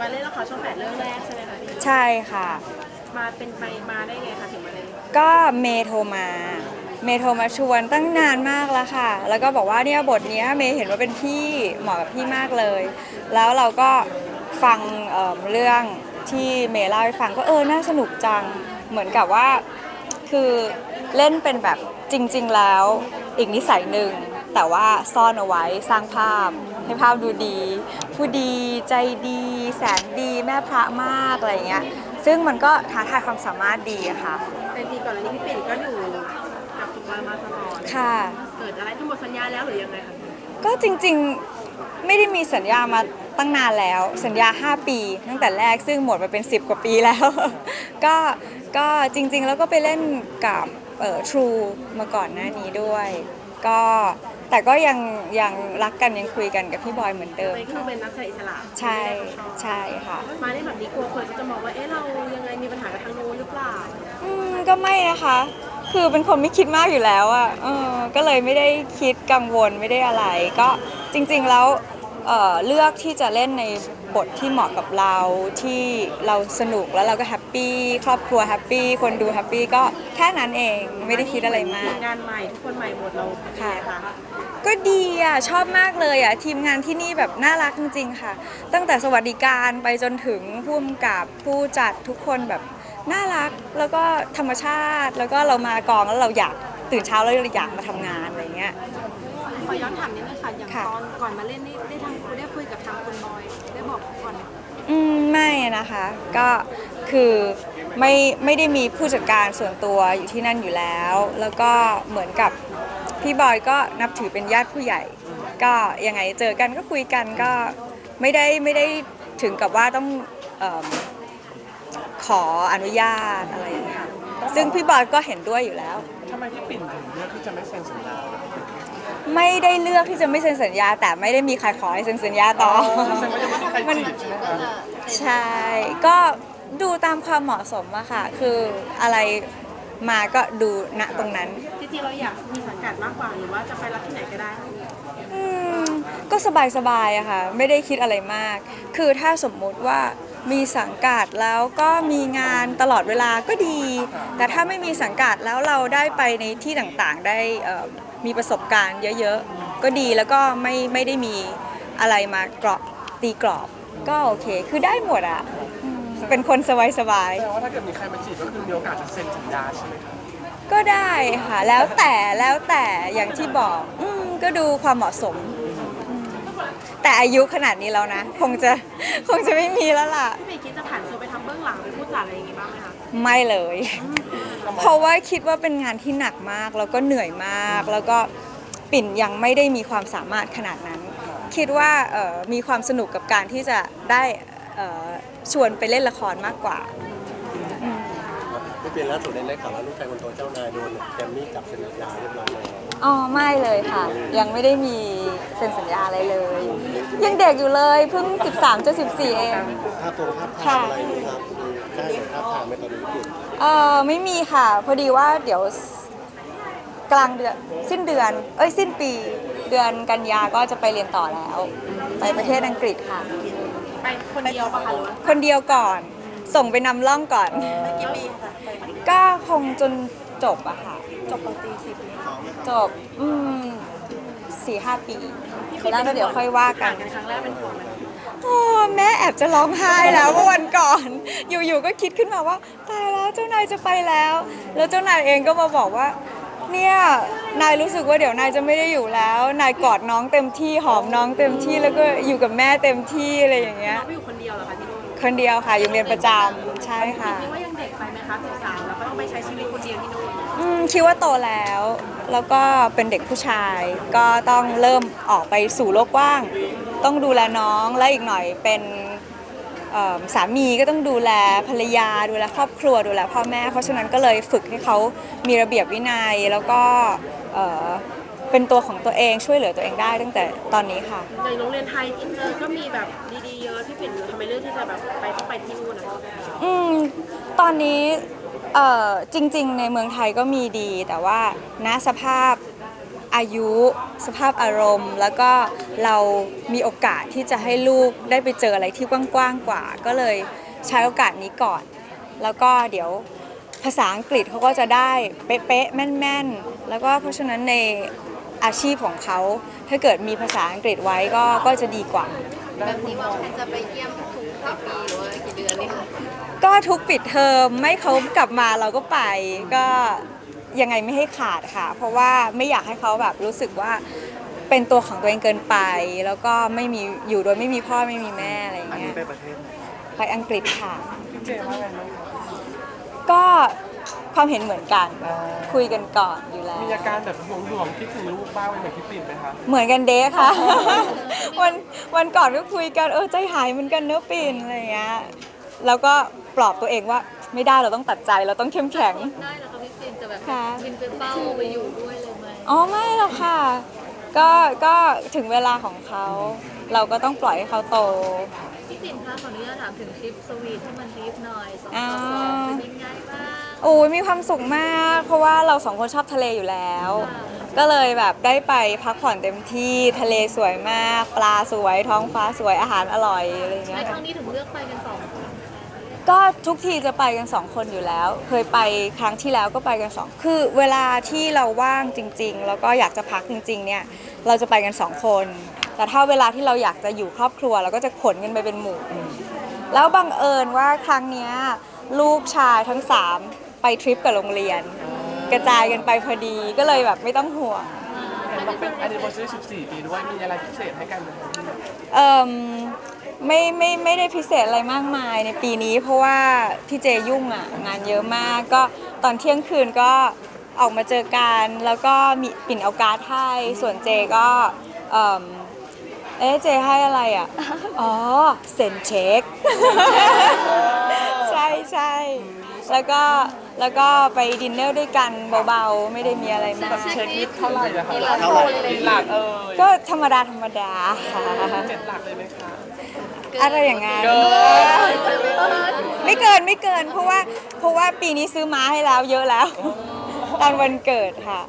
มาเล่นละครช่องแปดเรื่องแรกใช่ไหมคะพี่ใช่ค่ะ มาเป็นไปมาได้ไงคะถึงมาเล่นก็เมย์โทรมา เมย์โทรมาชวนตั้งนานมากแล้วค่ะ แล้วก็บอกว่าเนี่ยบทเนี้ยเมย์เห็นว่าเป็นพี่เหมาะกับพี่มากเลย แล้วเราก็ฟังเอิ่มเรื่องที่เมย์เล่าให้ฟังก็เออน่าสนุกจัง เหมือนกับว่าคือเล่นเป็นแบบจริง ๆ แล้วอีกนิสัยหนึ่งแต่ว่าซ่อนเอาไว้สร้างภาพ ให้ภาพดูดี ผู้ดีใจดี แสนดีแม่พระมากอะไรอย่างเงี้ยซึ่งมันก็ท้าทายความสามารถดีอะค่ะ แต่จริงๆก่อนอันนี้พี่ปิ่นก็อยู่กับคุณบอยมาตลอดค่ะ เกิดอะไรทั้งหมดสัญญาแล้วหรือยังไงคะก็จริงๆไม่ได้มีสัญญามาตั้งนานแล้ว สัญญา 5 ปี ตั้งแต่แรกซึ่งหมดมาเป็น 10 กว่าปีแล้ว ก็ก็จริงๆ แล้วก็ไปเล่นกับเอ่อ True มาก่อนหน้านี้ด้วย ก็ แต่ก็ยังยังรักกันยังคุยกันกับพี่บอยเหมือนเดิมไปคือเป็นนักแสดงอิสระใช่ไม่ได้เขาชอบใช่ค่ะ มาเล่นแบบนี้กลัวคนก็จะมองว่า เอ๊ะ เรายังไงมีปัญหากับทางโน้นหรือเปล่า อืมก็ไม่นะคะ คือเป็นคนไม่คิดมากอยู่แล้วอะ่ะเออก็เลยไม่ได้คิดกังวลไม่ได้อะไร ก็จริงๆแล้วเอ่อเลือกที่จะเล่นใน บทที่เหมาะกับเราที่เราสนุกแล้วเราก็แฮปปี้ครอบครัวแฮปปี้คนดูแฮปปี้ก็แค่นั้นเองไม่ได้คิดอะไรมาก งานใหม่ทุกคนใหม่หมดเราเป็นไงคะก็ดีอะชอบมากเลยอะทีมงานที่นี่แบบน่ารักจริงๆค่ะ ตั้งแต่สวัสดิการไปจนถึงผู้กำกับผู้จัดทุกคนแบบน่ารักแล้วก็ธรรมชาติ แล้วก็เรามากองแล้วเราอยากตื่นเช้าแล้วเราอยากมาทำงานอะไรเงี้ย ขอย้อนถามนิดนึงค่ะอย่างค่ะ ตอนก่อนมาเล่นนี่ได้ทางได้คุยกับทางคุณบอย ได้บอกเขาก่อนไหมอืมไม่นะคะก็คือไม่ไม่ได้มีผู้จัดการส่วนตัวอยู่ที่นั่นอยู่แล้ว แล้วก็เหมือนกับพี่บอยก็นับถือเป็นญาติผู้ใหญ่ ก็ยังไงเจอกันก็คุยกันก็ไม่ได้ไม่ได้ถึงกับว่าต้องเอมขออนุญาตอะไรอย่างเงี้ยค่ะซึ่งพี่บอยก็เห็นด้วยอยู่แล้ว ทำไมพี่ปิ่นถึงเลือกที่จะไม่เซ็นสัญญา ไม่ได้เลือกที่จะไม่เซ็นสัญญา แต่ไม่ได้มีใครขอให้เซ็นสัญญาต่อแสดงว่ายังไม่มีใครจีบใช่ไหมคะใช่ก็ดูตามความเหมาะสมอะค่ะ คืออะไรมาก็ดูณตรงนั้นจริงๆเราอยากมีสังกัดมากกว่าหรือว่าจะไปรับที่ไหนก็ได้อืมก็สบายสบายๆอะค่ะ ไม่ได้คิดอะไรมาก คือถ้าสมมุติว่ามีสังกัดแล้วก็มีงานตลอดเวลาก็ดี แต่ถ้าไม่มีสังกัดแล้วเราได้ไปในที่ต่างๆ ได้เอ่อ มีประสบการณ์เยอะๆ ก็ดีแล้วก็ไม่ไม่ได้มีอะไรมากรอบตีกรอบ ก็โอเค คือได้หมดอะอืมเป็นคนสบายสบายๆแสดงว่าถ้าเกิดมีใครมาจีบก็คือมีโอกาสจะเซ็นสัญญาใช่ไหมคะก็ได้ค่ะ แล้วแต่แล้วแต่อย่างที่บอกอมก็ดูความเหมาะสมอืม แต่อายุขนาดนี้แล้วนะ คงจะคงจะไม่มีแล้วล่ะ พี่ปีคิดจะผ่านตัวไปทำเบื้องหลังเป็นผู้จัดอะไรอย่างงี้บ้างไหมคะ ไม่เลย เพราะว่าคิดว่าเป็นงานที่หนักมาก แล้วก็เหนื่อยมาก แล้วก็ปิ่นยังไม่ได้มีความสามารถขนาดนั้น คิดว่าเอ่อมีความสนุกกับการที่จะได้เอ่อชวนไปเล่นละครมากกว่า ไม่เป็นล่าสุดได้ข่าวว่าลูกชายคนโตเจ้านายโดนแกรมมี่จับเซ็นสัญญาเรียบร้อยแล้วอ๋อไม่เลยค่ะ ยังไม่ได้มีเซ็นสัญญาอะไรเลย ยังเด็กอยู่เลยเพิ่ง 13จะ14 เองภาพตรงภาพถ่ายอะไรนี่ครับมีได้ภาพถ่ายไหมตอนนี้พี่เออไม่มีค่ะ พอดีว่าเดี๋ยวกลางเดือนสิ้นเดือน เอ้ยสิ้นปีเดือนกันยาก็จะไปเรียนต่อแล้ว ไปประเทศอังกฤษค่ะ ไปคนเดียวปะคะหรือว่าคนเดียวก่อน ส่งไปนำร่องก่อน กี่ปีคะก็คงจนจบอะค่ะ จบปตีสิบปีจบ อืมสี่ห้าปี แล้วก็เดี๋ยวค่อยว่ากัห่านงกันครั้งแรกเป็นของไหมโอ้แม่แอบจะร้องไห้แล้วเมื่อวันก่อน อยู่ๆก็คิดขึ้นมาว่า ตายแล้วเจ้านายจะไปแล้ว แล้วเจ้านายเองก็มาบอกว่า เนี่ย นายรู้สึกว่าเดี๋ยวนายจะไม่ได้อยู่แล้ว นายกอดน้องเต็มที่หอมน้องเต็มที่แล้วก็อยู่กับแม่เต็มที่อะไรอย่างเงี้ยน้องไปอยู่คนเดียวเหรอคะที่นู่น คนเดียวค่ะ อยู่เรียนประจำใช่ค่ะ คิดว่ายังเด็กไปไหมคะสิบสามแล้วก็ต้องไปใช้ชีวิตคนเดียวที่นู่นอืมคิดว่าโตแล้ว แล้วก็เป็นเด็กผู้ชาย ก็ต้องเริ่มออกไปสู่โลกกว้าง ต้องดูแลน้องและอีกหน่อยเป็นเอิ่มสามีก็ต้องดูแลภรรยา ดูแลครอบครัวดูแลพ่อแม่ เพราะฉะนั้นก็เลยฝึกให้เขามีระเบียบวินัยแล้วก็เอ่อ เป็นตัวของตัวเองช่วยเหลือตัวเองได้ตั้งแต่ตอนนี้ค่ะอย่างโรงเรียนไทยอินเตอร์ก็มีแบบดีๆเยอะพี่ปิ่นทำไมเลือกที่จะแบบไปต้องไปที่นู่นนะคะอืมตอนนี้เอ่อจริง ๆ ในเมืองไทยก็มีดี แต่ว่าณสภาพอายุสภาพอารมณ์ แล้วก็เรามีโอกาสที่จะให้ลูกได้ไปเจออะไรที่กว้างๆกว่า ก็เลยใช้โอกาสนี้ก่อน แล้วก็เดี๋ยวภาษาอังกฤษเขาก็จะได้เป๊ะๆแม่น ๆ แล้วก็เพราะฉะนั้นใน อาชีพของเขา ถ้าเกิดมีภาษาอังกฤษไว้ก็ก็จะดีกว่า แบบนี้วางแผนจะไปเยี่ยมทุกปีหรือว่ากี่เดือนนี่คะก็ทุกปิดเทอมไม่เขากลับมาเราก็ไปก็ยังไงไม่ให้ขาดค่ะ เพราะว่าไม่อยากให้เขาแบบรู้สึกว่าเป็นตัวของตัวเองเกินไป แล้วก็ไม่มีอยู่โดยไม่มีพ่อไม่มีแม่อะไรอย่างอันเงี้นี้ยไปประเทศไหนไปอังกฤษค่ะ พี่เจว่าไงบ้างคะก็ ความเห็นเหมือนกัน คุยกันก่อนอยู่แล้ว มีอาการแบบห่วงห่วงๆคิดถึงลูกบ้างไหมเหมือนพี่ปิ่นไหมคะเหมือนกันเด้ค่ะ วันวันก่อนก็คุยกันเออใจหายเหมือนกันเนื้อะปินอะไรอย่างเงี้ยแล้วก็ปลอบตัวเองว่าไม่ได้เราต้องตัดใจเราต้องเข้มแข็ง ได้แล้วค่ะพี่ปิ่นจะแบบค่ะ บินไปเฝ้าไปอยู่ด้วยเลยไหมอ๋อไม่หรอกค่ะ ก็ก็ถึงเวลาของเขา เราก็ต้องปล่อยให้เขาโตพี่ ปิ่นคะขออนุญาตถามถึงทริปสวีทที่มันทริปหน่อยสองอ่าต่อสองเป็นยังไงบ้างโอ้ยมีความสุขมาก เพราะว่าเราสองคนชอบทะเลอยู่แล้ว ก็เลยแบบได้ไปพักผ่อนเต็มที่ทะเลสวยมาก ปลาสวยท้องฟ้าสวยอาหารอร่อยอะไรอย่างในเงี้ยครั้งนี้ถึงเลือกไปกันสองคนก็ทุกทีจะไปกันสองคนอยู่แล้ว เคยไปครั้งที่แล้วก็ไปกันสองคือเวลาที่เราว่างจริง ๆ แล้วก็อยากจะพักจริง ๆ เนี่ย เราจะไปกันสองคน แต่ถ้าเวลาที่เราอยากจะอยู่ครอบครัวเราก็จะขนกันไปเป็นหมู่ แล้วบังเอิญว่าครั้งเนี้ยลูกชายทั้งสามไปทริปกับโรงเรียน กระจายกันไปพอดีก็เลยแบบไม่ต้องห่วงเห็นบอกเป็น anniversary 14 ปีด้วยมีอะไรพิเศษให้กันไหมคะพี่เอ่มไม่ไม่ไม่ได้พิเศษอะไรมากมายในปีนี้ เพราะว่าพี่เจยุ่งอะงานเยอะมากก็ตอนเที่ยงคืนก็ออกมาเจอกันแล้วก็มีปิ่นเอาการ์ดให้ส่วนเจก็เอิ่ม เอ๊ะเจให้อะไรอะ อ๋อเซ็นเช็ค ใช่ใช่แล้วก็แล้วก็ไปดินเนอร์ด้วยกันเบาๆ ไม่ได้มีอะไรมาก เช็คนิดเท่าไหร่อะคะเท่าไหร่มีหลักเออก็ธรรมดาธรรมดาค่ะเจ็ดหลักเลยไหมคะอะไรอย่างงั้นเกินไม่เกินไม่เกินเพราะว่าเพราะว่าปีนี้ซื้อม้าให้แล้วเยอะแล้วตอนวันเกิดค่ะ